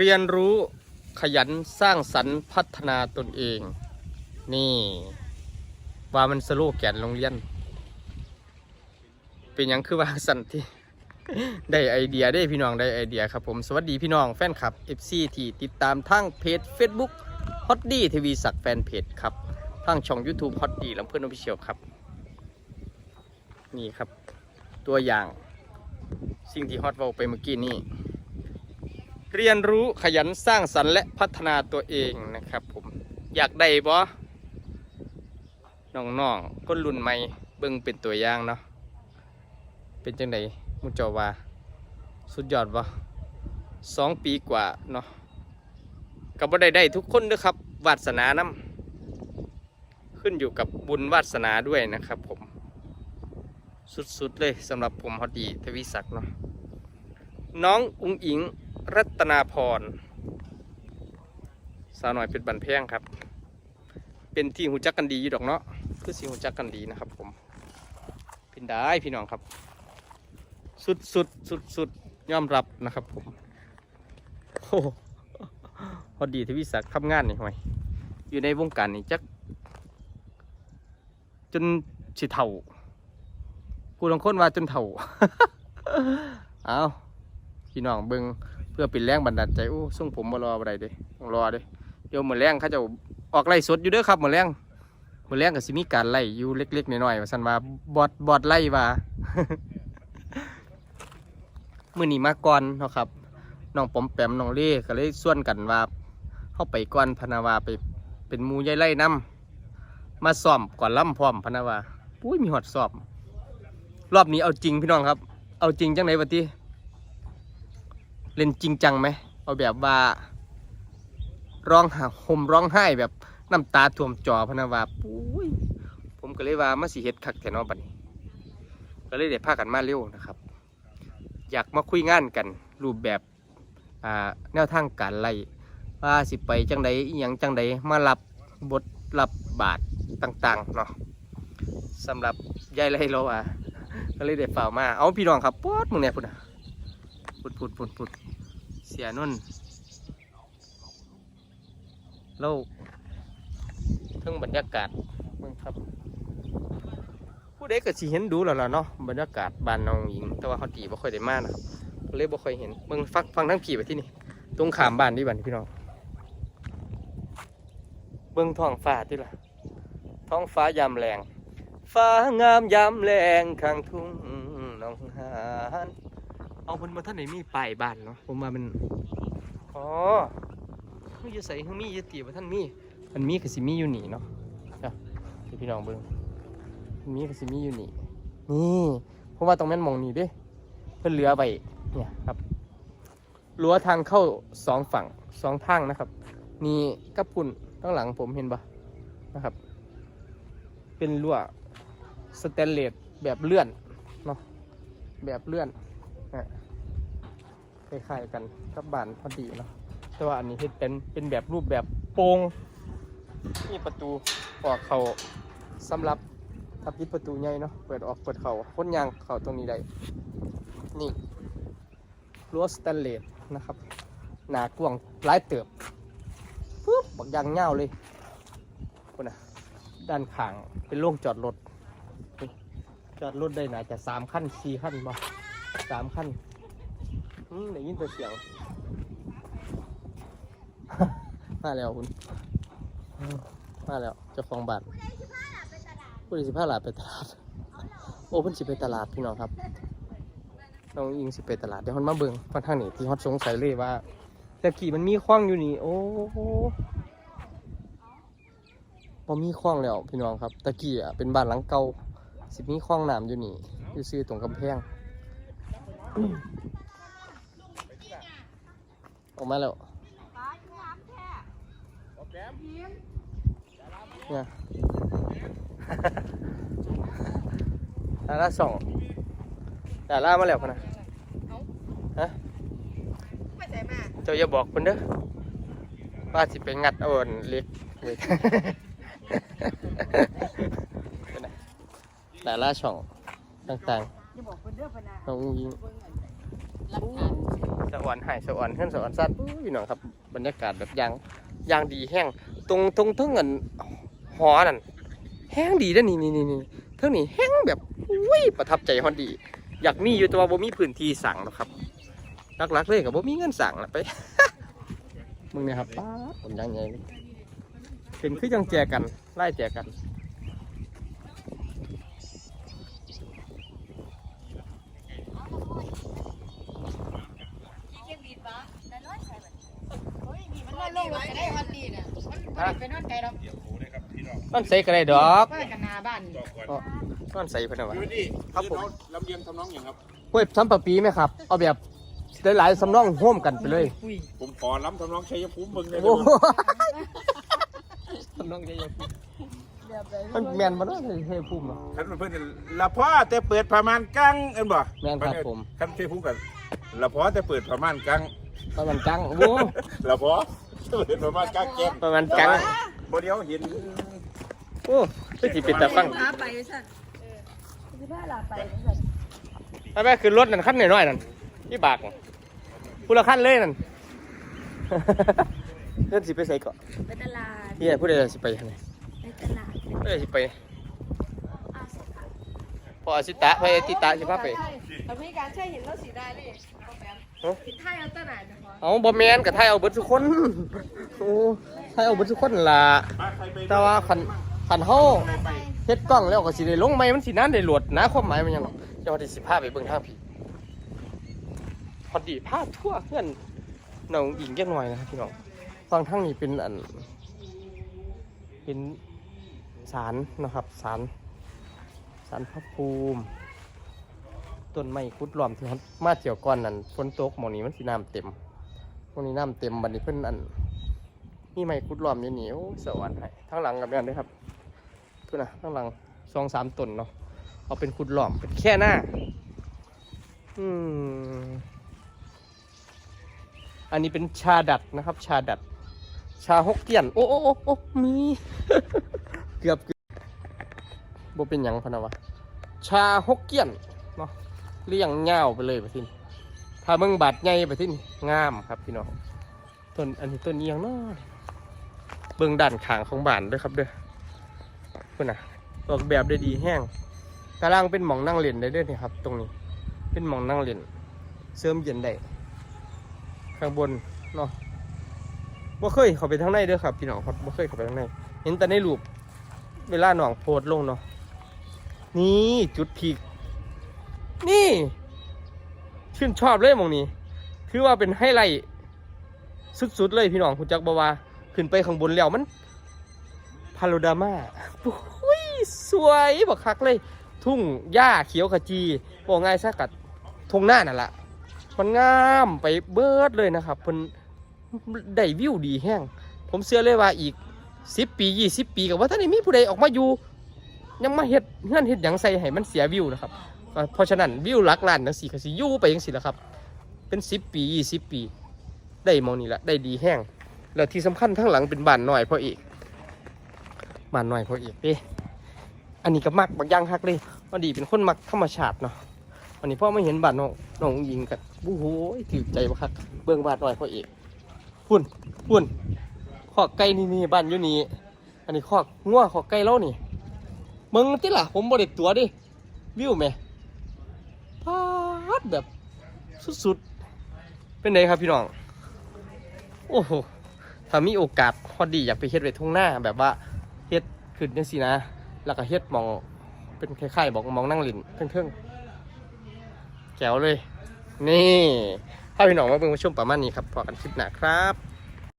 เรียนรู้ขยันสร้างสรรค์พัฒนาตนเอง นี่ ว่ามันสโลแกนโรงเรียน เป็นหยังคือว่าสันที่ได้ไอเดียได้พี่น้องได้ไอเดียครับผมสวัสดีพี่น้องแฟนคลับ FC ที่ติดตามทั้งเพจ Facebook ฮอตดี้ทีวีสักแฟนเพจครับทั้งช่อง YouTube ฮอตดี้ลำเพื่อนอฟิเชียลครับ นี่ครับ ตัวอย่างสิ่งที่ฮอตเวลไปเมื่อกี้นี่ เรียนรู้ขยันสร้างสรรค์และพัฒนาตัวเองนะครับผมอยากได้บ่น้องๆคนรุ่นใหม่เบิ่งเป็นตัวอย่างเนาะเป็นจังไดมุจาว่าสุดยอดบ่สองปีกว่าเนาะก็บ่ได้ได้ทุกคนด้อครับวาสนานํขึ้นอยู่กับบุญวาสนาด้วยนะครับผมสุดๆเลยสำหรับผมฮอดีทวีศักดิ์เนาะน้องอุงอิง รัตนาพร สาวหน่อยเป็นบันแพงครับ เป็นที่หูจักกันดีอยู่ดอกเนาะคือสิหูจักกันดีนะครับ ผมเป็นได้พี่น้องครับ สุดสุดสุดสุดยอมรับนะครับ ผมโอ้โหพอดีทวิศักดิ์ทำงานนี่ห่วยอยู่ในวงการนี่จัก จนสิเท่าผู้ลางคนว่าจนเท่า เอาพี่น้องเบิง พื่อเป็นแรงบันดาลใจโอ้ส่งผมมารออะไรเด้ต้องรอเด้เดี๋ยวมือแรงเขาจะออกไล่สดอยู่เด้อครับมือแรงมือแรงก็สิมีการไล่อยู่เล็กๆน้อยๆว่าสันว่าบอดบอดไล่ว่ามื่อนี้มาก่อนเนาะครับน้องปอมแปมน้องเล่ก็เลยส่วนกันว่าเข้าไปก่อนพนาวาไป เป็นมูยายไล่น้ำมาซ้อมก่อนล่ำพร้อมพนาวาปุ้ยมีหอดซ้อมรอบนี้เอาจริงพี่น้องครับ เอาจริงจังไหนวะที่ เล่นจริงจังไหมเอาแบบว่าร้องหาห่มร้องไห้แบบน้ำตาท่วมจอพนาวาปุ้ยผมก็เลยว่ามาสิเฮ็ดคักแถนอบัดนี้ ก็เลยได้พากันมาเร็วนะครับ อยากมาคุยงานกันรูปแบบแนวทางการไล่ว่าสิไปจังใดอหยังจังใดมารับบทรับบาทต่างๆเนาะสำหรับยายไล่เราอะก็เลยได้ฝ่ามาเอาพี่น้องครับปอดมึงเนี่ยพุ่นอะพุดพุดพุดพุด เสียนุ่นเราทั้งบรรยากาศเบิ่งครับ ผู้ใดก็สิเห็นดูแล้วล่ะเนาะบรรยากาศบ้านน้องหญิง แต่ว่าเขาตีบ่ค่อยได้มานะครับเลยบ่ค่อยเห็นเบิ่งฟังฟังทั้งผีไปที่นี่ตรงขามบ้านนี่บ้านพี่น้องเบิ่งท้องฟ้าที่ล่ะท้องฟ้ายามแรงฟ้างามยามแรงข้างทุ่งหนองหาน เอาเพิ่นมาท่านไหนมีป้ายบ้านเนาะผมว่ามันอ๋อเฮ้ยอยู่ใส่เฮ้ยมีอยู่ตีว่าท่านมีมันมีก็สิมีอยู่นี่เนาะจ้ะให้พี่น้องเบิ่งมีก็สิมีอยู่นี่นี่เพราะว่าตรงแม่นมองนี่เด้เพื่อเหลือไปเนี่ยครับรั้วทางเข้าสองฝั่งสองทางนะครับ นี่กับปุ่นข้างหลังผมเห็นปะนะครับ เป็นรั้วสแตนเลสแบบเลื่อนเนาะแบบเลื่อนนะ คล้ายๆกันกับบานพอดีเนาะแต่ว่าอันนี้เฮ็ดเป็นเป็นแบบรูปแบบโปร่งนี่ประตูออกเขาสำหรับถ้าปิดประตูใหญ่เนาะเปิดออกเปิดเขาพ้นยางเขาตรงนี้ได้นี่รั้วสแตนเลสนะครับหนากว้างหลายเติบปุ๊บบักยางเง่าเลยคุณนะด้านข้างเป็นโล่งจอดรถจอดรถได้น่าจะสามขั้นสี่ขั้นบ่สามขั้น อืมได้ยินแต่เสียง มาแล้วคุณอืมมาแล้วเจ้าของบ้านผู้ใดสิพาหลานไปตลาด โอ้เพิ่นสิไปตลาดพี่น้องครับ น้องอิงสิไปตลาดเดี๋ยวฮอนมาเบิ่งค่อนข้างนี่ที่ฮอตสงสัยเลยว่าตะกี้มันมีคล้องอยู่นี่ โอ้โหบ่มีคล้องแล้วพี่น้องครับ ตะกี้อะเป็นบ้านหลังเก่าสิมีคล้องน้ำอยู่นี่อยู่ซื้อตรงกำแพง ออกมาแล้วเนี่ยดาราสองดารามาแล้วพะนะไปใส่มาเจ้าอย่าบอกคนเด้อว่าสิไปงัดเอาอันเล็กเล็กเป็นไงดาราช่องต่างอย่าบอกคนเด้อพะนะๆน้องอุ้งยิงห ลักฐานสะอ่อนหายสะอ่อนเฮือนสะอ่อนสัตว์อู้พี่น้องครับ บรรยากาศแบบยางยางดีแห้งตรงตรงเทั้งเงินหอนั่นแห้งดีด้อนี่นี่นี่นี่เท่านี้แห้งแบบอุ้ยประทับใจฮอนดี อยากมีอยู่แต่ว่าบ่มีพื้นที่สั่งหรอกครับหลักๆเลยกับบ่มีเงินสั่งละไปมึงเนี่ยครับป้าผมยังไงเป็นคือจังแจกันไล่แจกัน มันลง รถก็ได้ฮอตดีน่ะมันบ่ได้ไปนอนไกลดอกนั่นใส่ก็ได้ดอกเพิ่นกันหน้าบ้านนั่นใส่เพิ่นเอาไว้ดูดิครับผมลำเลียงทำน้องอย่างครับเว้ยทำปะปีไหมครับ เอาแบบหลายๆสำรองร่วมกันไปเลย ผมขอล้ำทำน้องชัยภูมิเบิ่งเลยโอ้โหสำรองใจเย็นมันแมนมันต้องเทภูมิเนาะท่านเพื่อนละพ่อแต่เปิดประมาณกังเอ็นบ่แม่นครับผมคันชัยภูมิกันละพ่อแต่เปิดประมาณกังประมาณจังโอ้โหละพ่อ เปิดประมาณกังแก๊งประมาณจังบ่เดียวเห็นโอ้คือสิเป็นตาฟังหาไปสั่นเออสิพาลาไปสั่นไปไปขึ้นรถนั่นขั้นน้อยๆนั่นที่บากนั่นผู้ละขั้นเลยนั่นเพื่อนสิไปใส่เกาะไปตลาดเฮียผู้ใดสิไปทางไหนไปตลาดผู้ใดสิไปอาสาพออาสิตะไปติตะสิพาไปทำให้การใช้เห็นแล้วสีได้เลย ผิดท่าเอาตะหนาดนะคะเอาบ่แมนกับไทยเอาเบิดทุกคนโอ้ไทยเอาเบิดทุกคนล่ะมาใครไปแต่ว่าคันคันเฮาเฮ็ดกล้องแล้วก็สิได้ลงไหมมันสินานได้โหลดนะความหมายมันหยังหรอกเจ้าว่าที่สิพาไปเบิ่งทางพี่พอดีพาทั่วเพื่อนน้องอิงจักหน่อยนะครับพี่น้องฟังทางนี้เป็นอัน เป็นศาลนะครับศาลศาลพระภูมิ ต้นไม้คุดล้อมที่เขามาเที่ยวก่อนนั่นฝนตกหมองนี้มันสิน้ำเต็มหมองนี้น้ำเต็มบัดนี้เพิ่นอันมีไม้คุดล้อมอยู่นี่โอ้สวรรค์ให้ทั้งหลังกับนั่นด้อครับเพื่อนนะทั้งหลังสองสามต้นเนาะเอาเป็นคุดล้อมเป็นแค่หน้าอืมอันนี้เป็นชาดัดนะครับ ชาดัด ชาฮกเกี้ยน โอ้โอ้โอ้โอ้มีเกือบเกือบบ่เป็นหยังพะนะวะ ชาฮกเกี้ยน เลี้ยงเงาไปเลยไปทิ้นถ้าเมืองบาดใหญ่ไปทินงามครับพี่น้องต้นอันนี้ต้นเอียงเนาะเบื้องด้านขางของบ้านด้วยครับเด้อเพื่อนนะออกแบบได้ดีแห้งตารางเป็นหมองนั่งเล่นได้ด้วยนี่ครับ ตรงนี้ เป็นหมองนั่งเล่นเสริมเย็นได้ข้างบนเนาะบ่เคยเขาไปทางในเด้อครับพี่น้องครับบ่เคยเขาไปทางในเห็นแต่ในรูปเวลาหนองโพสต์ลงเนาะนี่จุดพีก นี่ ชื่นชอบเลยมองนี้ถือว่าเป็นไฮไลท์สุดๆเลยพี่น้องคุณจักบวาขึ้นไปข้างบนแล้วมันพาโรดามาอุ้ยสวยบักคักเลย ทุ่งหญ้าเขียวขจีบอกง่ายซะกัดทุ่งหน้านั่นแหละมันงามไปเบิดเลยนะครับเพิ่นได้วิวดีแห้ง ผมเชื่อเลยว่าอีกสิบปียี่สิบปีกับว่าท่านนี้มีผู้ใดออกมาอยู่ ยังมาเฮ็ดเงื่อนเฮ็ดหยังใส่ให้มันเสียวิวนะครับ ก็เพราะฉะนั้นวิวหลักล้านนังสี่ก็สิยู่ไปยังสิละครับ เป็นสิบปียี่สิบปี ได้มองนี่ละได้ดีแห้งแล้วที่สำคัญทั้งหลังเป็นบ้านน้อยพ่อเอกบ้านน้อยพ่อเอกเด้อันนี้ก็มักบางย่างฮักเลยวันดีเป็นคนมักธรรมชาติเนาะวันนี้พ่อไม่เห็นบ้านน้องน้องยิงกันบู้โหถือใจบักคักเบื้องบ้านน้อยพ่อเอกพุ่นพุ่นขอกไก่นี่นี่บ้านอยู่นี่อันนี้ขอกงัวขอกไก่เล่านี่มึงติล่ะผมบริตัวดิวิวไหม ดแบบสุดๆ เป็นไงครับพี่น้อง โอ้โหถ้ามีโอกาสพอดีอยากไปเฮ็ดไว้ทุ่งหน้าแบบว่าเฮ็ดขึ้นจังสินะ แล้วก็เฮ็ดมองเป็นคล้ายๆบอกมองนั่งหลินเทิงๆแจ๋วเลย นี่ถ้าพี่น้องมาเบิ่งมาชมประมาณนี้ครับพอกันคลิปหน้าครับ